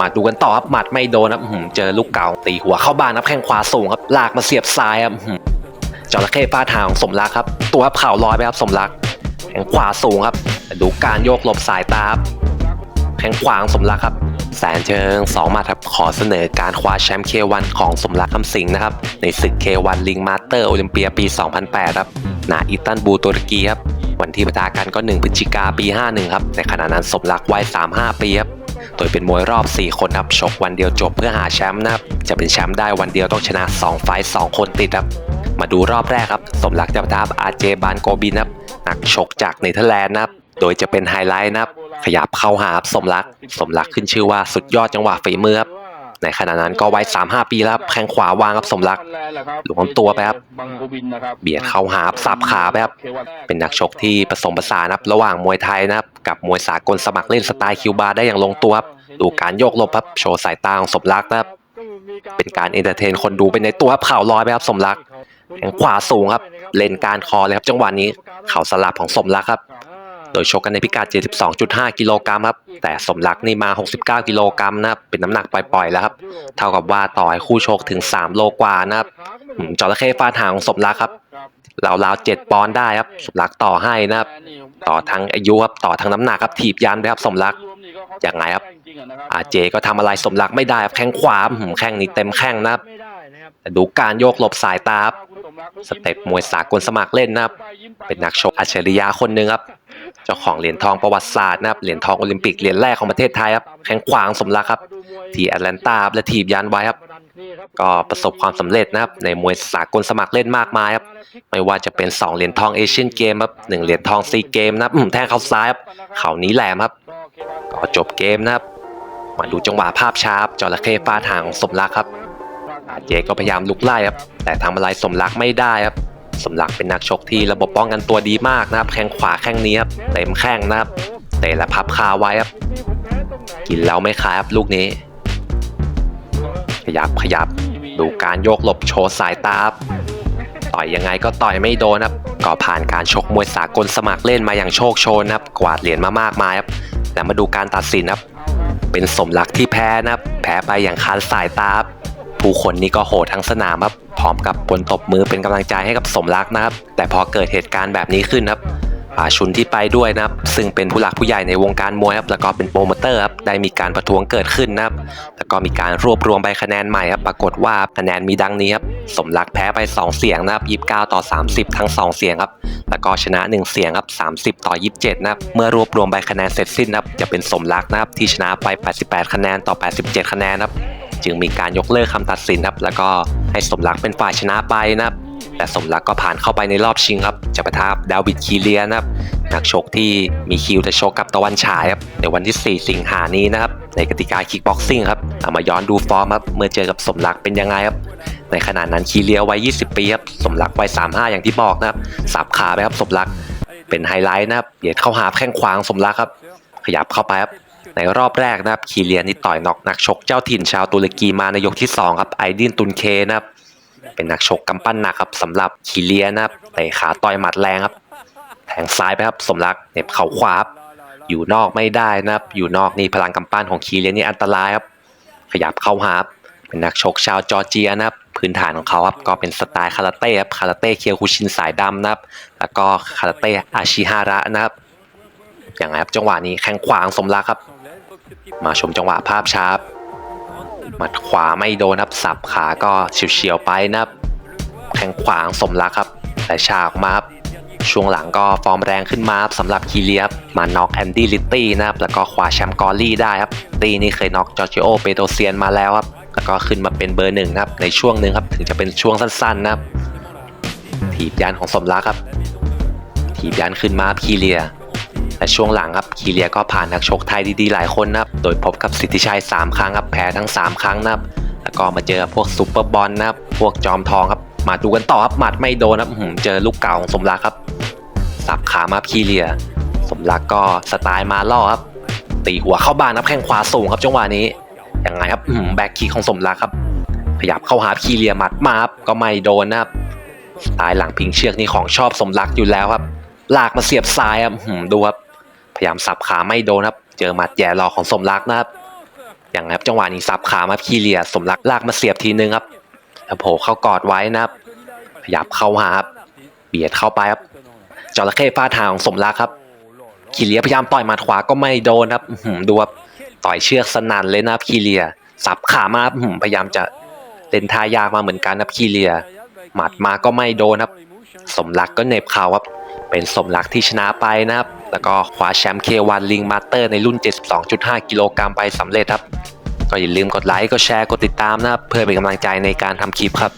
มาดูกันต่อครับหมัดไม่โดนครับหือเจอลูกเก่าตีหัวเข้าบ้านครับแข้งขวาสูงครับลากมาเสียบซ้ายครับจระเข้ฟาดหางของสมรักครับ ตัวครับเข่าลอยไปครับสมรักแข้งขวาสูงครับ ดูการโยกหลบสายตาครับแข้งขวางสมรักครับ แสนเชิงสองหมัดครับขอเสนอการคว้าแชมป์ K1 ของสมรักคำสิงนะครับ ในศึก K1 ลิงมาสเตอร์โอลิมเปียปี 2008 ครับณอิตันบูตุรกีครับวันที่ปะทะกันก็ 1พฤศจิกาปี 51 ครับ ในขณะนั้นสมรักวัย 35 ปีครับ โดยเป็นมวยรอบ 4 คนครับชกวันเดียวจบเพื่อหาแชมป์นะครับจะเป็นแชมป์ได้วันเดียวต้องชนะ 2 ไฟต์2คนติดครับมาดูรอบแรกครับ สมรักจะปะทะอาเจบานโกบินครับนักชกจากเนเธอร์แลนด์นะครับโดยจะเป็นไฮไลท์นะครับขยับเข้าหาสมรัก สมรักขึ้นชื่อว่าสุดยอดจังหวะฝีมือครับ ในขณะนั้นก็วัย35ปีแล้วครับแข้งขวาวางครับสมรักหลวมตัวไปครับเบียดเข้าหาสับขาไปครับเป็นนักชกที่ผสมผสานนะครับระหว่างมวยไทยนะครับกับมวยสากลสมัครเล่นสไตล์คิวบาร์ได้อย่างลงตัวครับดูการโยกหลบครับโชว์สายตาของสมรักนะครับเป็นการเอนเตอร์เทนคนดูไปในตัวครับเข่าลอยไปครับสมรักแขงขวาสูงครับ เลนการคอเลยครับ จังหวะนี้เข่าสลับของสมรักครับ ดยชกกันในพิกัด 72.5 กิโลกรัมครับ แต่สมรักนี่มา 69 กิโลกรัมนะครับ เป็นน้ำหนักปล่อยๆแล้วครับ เท่ากับว่าต่อให้คู่ชกถึง 3 โลกว่านะครับจระเข้ฟาดหางของสมรักครับราวๆ7ปอนด์ได้ครับ สมรักต่อให้นะครับ ต่อทั้งอายุครับ ต่อทั้งน้ำหนักครับ ถีบยันไปครับ สมรัก อยังไงครับอาเจก็ทำอะไรสมรักไม่ได้ครับ แข้งขวามแข้งนี้เต็มแข้งนะครับ ดูการโยกหลบสายตาสเต็ปมวยสากลสมัครเล่นนะครับ เป็นนักชกอัจฉริยะคนหนึ่งครับ เจ้าของเหรียญทองประวัติศาสตร์นะครับ เหรียญทองโอลิมปิกเหรียญแรกของประเทศไทยครับ แข้งขวางสมรักครับ ที่แอตแลนตาและทีบยันไว้ครับ ก็ประสบความสำเร็จนะครับ ในมวยสากลสมัครเล่นมากมายครับ ไม่ว่าจะเป็น 2 เหรียญทองเอเชียนเกมครับหนึ่งเหรียญทองซีเกมนะครับแทงเข้าซ้ายครับ เข่านี้แหลมครับ ก็จบเกมนะครับ มาดูจังหวะภาพช้ารับจระเข้ฟาดหางของสมรักครับ อาเจก็พยายามลุกไล่ครับ แต่ทำอะไรสมรักไม่ได้ครับสมรักเป็นนักชกที่ระบบป้องกันตัวดีมากนะครับ แข้งขวาแข้งนี้ครับเต็มแข้งนะครับเตะและพับคาไว้ครับ กินแล้วไม่คายครับลูกนี้ ขยับขยับดูการโยกหลบโชว์สายตาครับต่อยยังไงก็ต่อยไม่โดนครับก็ผ่านการชกมวยสากลสมัครเล่นมาอย่างโชคโชนะครับ กวาดเหรียญมามากมายครับแล้วมาดูการตัดสินครับ เป็นสมรักที่แพ้นะครับ แพ้ไปอย่างคานสายตาครับ ผู้คนนี่ก็โหดทั้งสนามครับพร้อมกับปนตบมือเป็นกำลังใจให้กับสมรักนะครับ แต่พอเกิดเหตุการณ์แบบนี้ขึ้นครับป่าชุนที่ไปด้วยนะครับ ซึ่งเป็นผู้หลักผู้ใหญ่ในวงการมวยครับแล้วก็เป็นโปรโมเตอร์ครับได้มีการประท้วงเกิดขึ้นนะครับ แล้วก็มีการรวบรวมใบคะแนนใหม่ครับปรากฏว่าคะแนนมีดังนี้ครับสมรักแพ้ไป 2 เสียงนะครับ29ต่อ 30 ทั้ง 2 เสียงครับแล้วก็ชนะ 1 เสียงครับ30 ต่อ 27 นะครับเมื่อรวบรวมใบคะแนนเสร็จสิ้นนะครับจะเป็นสมรักนะครับที่ชนะไป 88 คะแนนต่อ 87 คะแนนครับ จึงมีการยกเลิกคำตัดสินครับแล้วก็ให้สมรักเป็นฝ่ายชนะไปนะครับแต่สมรักก็ผ่านเข้าไปในรอบชิงครับจะประทะดาวิดคีเลียนะครับนักชกที่มีคิวจะชกกับตะวันฉายครับในวันที่ 4 สิงหานี้นะครับในกติกาคิกบ็อกซิ่งครับเอามาย้อนดูฟอร์มครับเมื่อเจอกับสมรักเป็นยังไงครับในขณะนั้นคีเลียวัย 20 ปีครับสมรักวัย 35 อย่างที่บอกนะครับสับขาไปครับสมรักเป็นไฮไลท์นะครับเบียดเข้าหาแข้งขวางสมรักครับขยับเข้าไปครับ ในรอบแรกนะครับคีเลียนี่ต่อยน็อกนักชกเจ้าถิ่นชาวตุรกีมาในยกที่2ครับไอดินตุนเคนะครับเป็นนักชกกำปั้นหนักครับสำหรับคีเลียนนะครับเตะขาต่อยหมัดแรงครับแทงซ้ายไปครับสมรักเน็บเข่าขวาครับอยู่นอกไม่ได้นะครับ อยู่นอกนี่พลังกำปั้นของคีเลียนนี่อันตรายครับ ขยับเข้าหาครับเป็นนักชกชาวจอร์เจียนะครับ พื้นฐานของเขาครับก็เป็นสไตล์คาราเต้ครับคาราเต้เคียวคุชินสายดำนะครับ แล้วก็คาราเต้อาชิฮาระนะครับอย่างไรครับจังหวะนี้แข้งขวางสมรักครับ มาชมจังหวะภาพชารับหมัดขวาไม่โดนครับสับขาก็เฉียวๆไปนะครับ แข้งขวางสมรักครับ แต่ฉากมาครับช่วงหลังก็ฟอร์มแรงขึ้นมาสำหรับคีเลียบมาน็อกแอนดี้ลิตตี้นะครับแล้วก็คว้าแชมป์กอลลี่ได้ครับตีนี่เคยน็อกจอร์จิโอเปโตเซียนมาแล้วครับแล้วก็ขึ้นมาเป็นเบอร์หนึ่งครับในช่วงหนึ่งครับถึงจะเป็นช่วงสั้นๆนะครับถีบยันของสมรักครับ ถีบยันขึ้นมาคีเลีย แต่ช่วงหลังครับคีเลียก็ผ่านนักชกไทยดีๆหลายคนนะครับโดยพบกับสิทธิชัย 3 ครั้งครับแพ้ทั้ง 3 ครั้งนะครับแล้วก็มาเจอพวกซูเปอร์บอลนะครับพวกจอมทองครับมาดูกันต่อครับหมัดไม่โดนครับเจอลูกเก่าของสมรักครับสับขามาคีเลีย สมรักก็สไตล์มาล่อครับตีหัวเข้าบ้านครับแข้งขวาสูงครับจังหวะนี้ยังไงครับอื้อหือแบ็คคีของสมรักครับขยับเข้าหาคีเลียหมัดมาครับก็ไม่โดนนะครับสไตล์หลังพิงเชือกนี่ของชอบสมรักอยู่แล้วครับ ลากมาเสียบซ้ายครับดูครับ พยายามสับขาไม่โดนครับ เจอหมัดแย่รอของสมรักนะครับ อย่างครับจังหวะนี้ซับขามาคีเลียสมรักลากมาเสียบทีนึงครับแล้วโผล่เข้ากอดไว้นะครับ ขยับเข้าหาครับ เบียดเข้าไปครับจระเข้ฟาดทางของสมรักครับคีเลียพยายามต่อยหมัดขวาก็ไม่โดนครับดูครับต่อยเชือกสนั่นเลยนะครับคีเลียสับขามาพยายามจะเล่นทายากมาเหมือนกันครับคีเลีย หมัดมาก็ไม่โดนครับ สมรักก็เน็บเข่าครับ เป็นสมรักที่ชนะไปนะครับ แล้วก็คว้าแชมป์เควันลิงมาสเตอร์ในรุ่น 72.5 กิโลกรัมไปสำเร็จครับ ก็อย่าลืมกดไลค์ กดแชร์ กดติดตามนะครับ เพื่อเป็นกำลังใจในการทำคลิปครับ